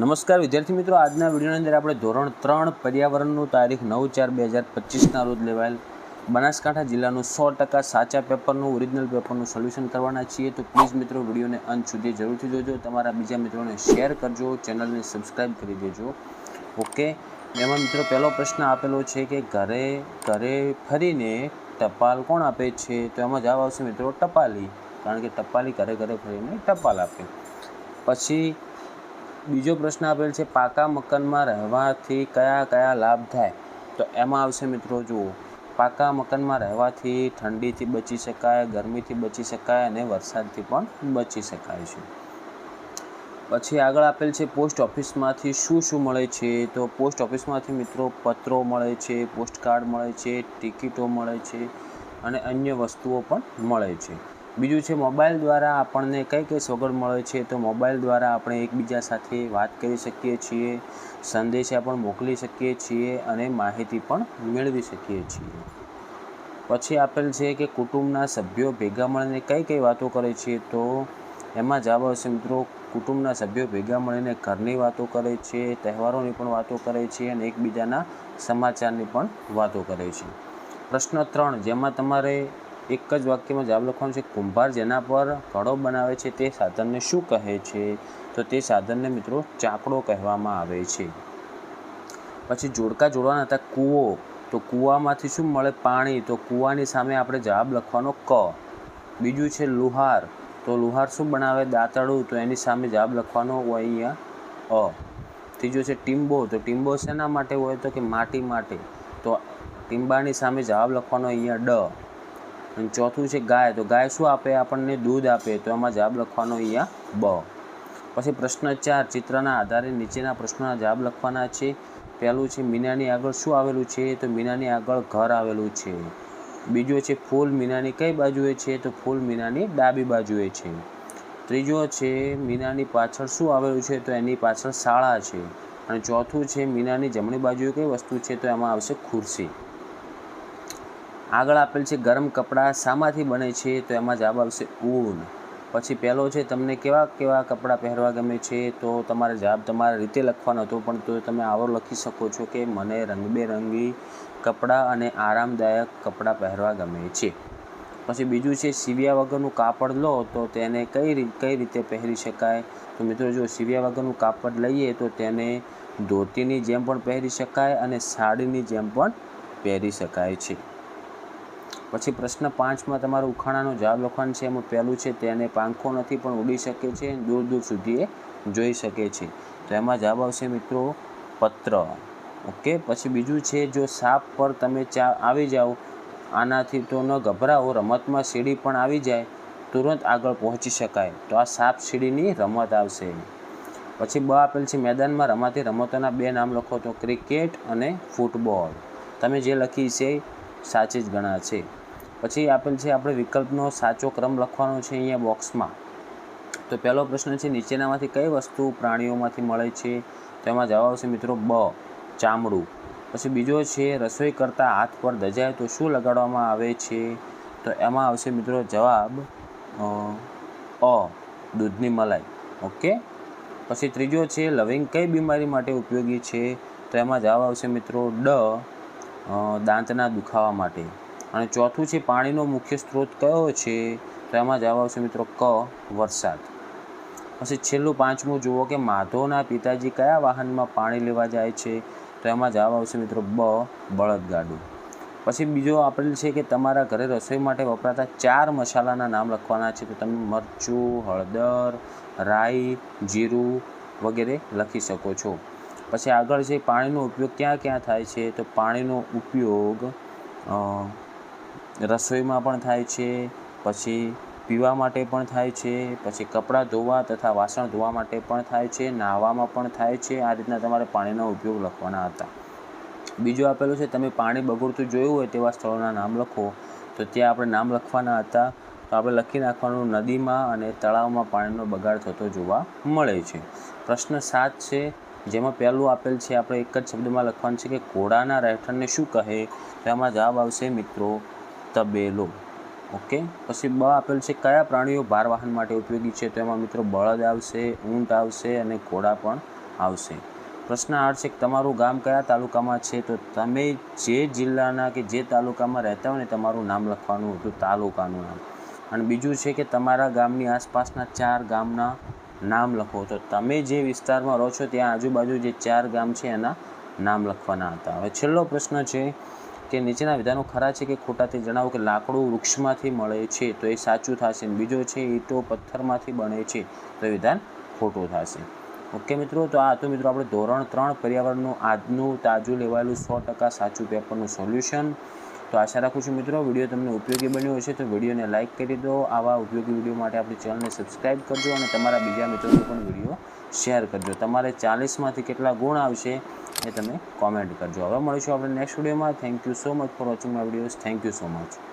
નમસ્કાર વિદ્યાર્થી મિત્રો, આજના વિડીયોની અંદર આપણે ધોરણ ત્રણ પર્યાવરણનું તારીખ નવ ચાર બે હજાર પચીસના રોજ લેવાયેલ બનાસકાંઠા જિલ્લાનું સો ટકા સાચા પેપરનું ઓરિજિનલ પેપરનું સોલ્યુશન કરવાના છીએ. તો પ્લીઝ મિત્રો, વિડીયોને અંત સુધી જરૂરથી જોજો. તમારા બીજા મિત્રોને શેર કરજો. ચેનલને સબસ્ક્રાઈબ કરી દેજો. ઓકે એમાં મિત્રો, પહેલો પ્રશ્ન આપેલો છે કે ઘરે ઘરે ફરીને ટપાલ કોણ આપે છે? તો એમાં જવાબ આવશે મિત્રો ટપાલી. કારણ કે ટપાલી ઘરે ઘરે ફરીને ટપાલ આપે. પછી બીજો પ્રશ્ન આપેલ છે, પાકા મકાનમાં રહેવાથી કયા કયા લાભ થાય? તો એમાં આવશે મિત્રો, જુઓ. પાકા મકાનમાં રહેવાથી ઠંડીથી બચી શકાય, ગરમીથી બચી શકાય અને વરસાદથી પણ બચી શકાય છે. પછી આગળ આપેલ છે, પોસ્ટ ઓફિસમાંથી શું શું મળે છે? તો પોસ્ટ ઓફિસમાંથી મિત્રો પત્રો મળે છે પોસ્ટ કાર્ડ મળે છે, ટિકિટો મળે છે અને અન્ય વસ્તુઓ પણ મળે છે. બીજું છે, મોબાઈલ દ્વારા આપણને કઈ કઈ સગવડ મળે છે, તો મોબાઈલ દ્વારા આપણે એકબીજા સાથે વાત કરી શકીએ છીએ, સંદેશા પણ મોકલી શકીએ છીએ અને માહિતી પણ મેળવી શકીએ છીએ. પછી આપેલ છે કે કુટુંબના સભ્યો ભેગા મળીને કઈ કઈ વાતો કરે છે, તો એમાં જવાબ આવશે મિત્રો, કુટુંબના સભ્યો ભેગા મળીને ઘરની વાતો કરે છે, તહેવારોની પણ વાતો કરે છે અને એકબીજાના સમાચારની પણ વાતો કરે છે. પ્રશ્ન ત્રણ, જેમાં તમારે એક જ વાક્યમાં જવાબ લખવાનો છે, કુંભાર જેના પર ઘડો બનાવે છે, તે સાધનને શું કહે છે? તો તે સાધનને મિત્રો ચાકડો કહેવામાં આવે છે. પછી જોડકા જોડવાના હતા, કૂવો. તો કૂવામાંથી શું મળે પાણી? તો કૂવાની સામે આપણે જવાબ લખવાનો ક. બીજું છે, લુહાર. તો લુહાર શું બનાવે? દાંતરડું તો એની સામે જવાબ લખવાનો હોય અહીંયા અ. ત્રીજો છે ટીમ્બો તો ટીમ્બો શેના માટે હોય? તો કે માટી માટે. તો ટીમ્બાની સામે જવાબ લખવાનો અહીંયા ડ. અને ચોથું છે ગાય. તો ગાય શું આપે? આપણને દૂધ આપે. તો એમાં જવાબ લખવાનો અહીંયા બ. પછી પ્રશ્ન ચાર, ચિત્રના આધારે નીચેના પ્રશ્નોના જવાબ લખવાના છે. પહેલું છે, મીનાની આગળ શું આવેલું છે? તો મીનાની આગળ ઘર આવેલું છે. બીજો છે, ફૂલ મીનાની કઈ બાજુએ છે? તો ફૂલ મીનાની ડાબી બાજુએ છે. ત્રીજો છે, મીનાની પાછળ શું આવેલું છે? તો એની પાછળ શાળા છે. અને ચોથું છે, મીનાની જમણી બાજુએ કઈ વસ્તુ છે? તો એમાં આવશે ખુરશી. આગળ આપેલ છે ગરમ કપડાં. શામાંથી બને છે તો એમાં જવાબ આવશે ઊન. પછી પહેલો છે, તમને કેવા કેવા કપડાં પહેરવા ગમે છે? તો તમારે જવાબ તમારા રીતે લખવાનો હતો, પણ તો તમે આવો લખી શકો છો કે મને રંગબેરંગી કપડાં અને આરામદાયક કપડાં પહેરવા ગમે છે. પછી બીજું છે, સીવ્યા વગરનું કાપડ લો તો તેને કઈ રીત કઈ રીતે પહેરી શકાય? તો મિત્રો જો સીવ્યા વગરનું કાપડ લઈએ તો તેને ધોતીની જેમ પણ પહેરી શકાય અને સાડીની જેમ પણ પહેરી શકાય છે. પછી પ્રશ્ન પાંચમાં તમારું ઉખાણાનો જવાબ લખવાનો છે. એમાં પહેલું છે, તેને પાંખો નથી પણ ઉડી શકે છે, દૂર દૂર સુધી એ જોઈ શકે છે. તો એમાં જવાબ આવશે મિત્રો પત્ર. ઓકે, પછી બીજું છે, જો સાપ પર તમે ચા આવી જાઓ, આનાથી તો ન ગભરાઓ રમતમાં સીડી પણ આવી જાય, તુરંત આગળ પહોંચી શકાય. તો આ સાપ સીડીની રમત આવશે. પછી બ આપેલ છે, મેદાનમાં રમાતી રમતોના બે નામ લખો તો ક્રિકેટ અને ફૂટબોલ. તમે જે લખી છે, સાચી જ ગણા છે. પછી આપેલ છે આપણે વિકલ્પનો સાચો ક્રમ લખવાનો છે અહીંયા બોક્સમાં. તો પહેલો પ્રશ્ન છે, નીચેનામાંથી કઈ વસ્તુ પ્રાણીઓમાંથી મળે છે? તો એમાં જવાબ આવશે મિત્રો બ, ચામડું. પછી બીજો છે, રસોઈ કરતાં હાથ પર દજાય તો શું લગાડવામાં આવે છે? તો એમાં આવશે મિત્રો જવાબ, અ દૂધની મલાઈ. ઓકે? પછી ત્રીજો છે, લવિંગ કઈ બીમારી માટે ઉપયોગી છે? તો એમાં જવાબ આવશે મિત્રો ડ દાંતના દુખાવા માટે. અને ચોથું છે, પાણીનો મુખ્ય સ્ત્રોત કયો છે? તો એમાં જવાબ આવશે મિત્રો ક, વરસાદ. પછી છેલ્લું પાંચમું જુઓ કે માધવના પિતાજી કયા વાહનમાં પાણી લેવા જાય છે? તો એમાં જવાબ આવશે મિત્રો બ, બળદગાડું. પછી બીજો આપેલ છે કે તમારા ઘરે રસોઈ માટે વપરાતા ચાર મસાલાના નામ લખવાના છે. તો તમે મરચું, હળદર, રાઈ, જીરું વગેરે લખી શકો છો. પછી આગળ છે, પાણીનો ઉપયોગ ક્યાં ક્યાં થાય છે? તો પાણીનો ઉપયોગ રસોઈમાં પણ થાય છે, પછી પીવા માટે પણ થાય છે, પછી કપડાં ધોવા તથા વાસણ ધોવા માટે પણ થાય છે, નાહવામાં પણ થાય છે, આ રીતના તમારે પાણીનો ઉપયોગ લખવાના હતા. બીજું આપેલું છે, તમે પાણી બગડતું જોયું હોય તેવા સ્થળોના નામ લખો. તો ત્યાં આપણે નામ લખવાના હતા. તો આપણે લખી નાખવાનું, નદીમાં અને તળાવમાં પાણીનો બગાડ થતો જોવા મળે છે. પ્રશ્ન સાત છે, જેમાં પહેલું આપેલ છે, આપણે એક જ શબ્દમાં લખવાનું છે કે, ઘોડાના રહેઠાણને શું કહે? તો એમાં જવાબ આવશે, મિત્રો તબેલો. ઓકે? પછી બ આપેલ છે કયા પ્રાણીઓ ભાર વાહન માટે ઉપયોગી છે? તો એમાં મિત્રો બળદ આવશે, ઊંટ આવશે અને ઘોડા પણ આવશે. પ્રશ્ન આઠ છે કે તમારું ગામ કયા તાલુકામાં છે? તો તમે જે જિલ્લાના કે જે તાલુકામાં રહેતા હોય ને તમારું નામ લખવાનું હતું, તાલુકાનું નામ. અને બીજું છે કે તમારા ગામની આસપાસના ચાર ગામના નામ લખો. તો તમે જે વિસ્તારમાં રહો છો, ત્યાં આજુબાજુ જે ચાર ગામ છે, એના નામ લખવાના હતા. હવે છેલ્લો પ્રશ્ન છે કે નીચેના વિધાનો ખરા છે કે ખોટા તે જણાવો કે લાકડું વૃક્ષમાંથી મળે છે. તો એ સાચું થશે. બીજો છે ઈંટો પથ્થરમાંથી બને છે. તો એ વિધાન ખોટું થશે. ઓકે મિત્રો, તો આ હતું મિત્રો આપણે ધોરણ ત્રણ પર્યાવરણનું આજનું તાજું લેવાયેલું સો ટકા સાચું પેપરનું સોલ્યુશન તો આશા રાખું છું મિત્રો, વીડિયો તમને ઉપયોગી બન્યો હશે તો વિડીયોને લાઇક કરી દો, આવા ઉપયોગી વીડિયો માટે આપણી ચેનલને સબસ્ક્રાઇબ કરજો અને તમારા બીજા મિત્રોને પણ વીડિયો શેર કરજો. તમારે ચાલીસમાંથી કેટલા ગુણ આવશે એ તમે કોમેન્ટ કરજો. હવે મળીશું આપણે નેક્સ્ટ વિડીયોમાં. Thank you so much for watching my videos thank you so much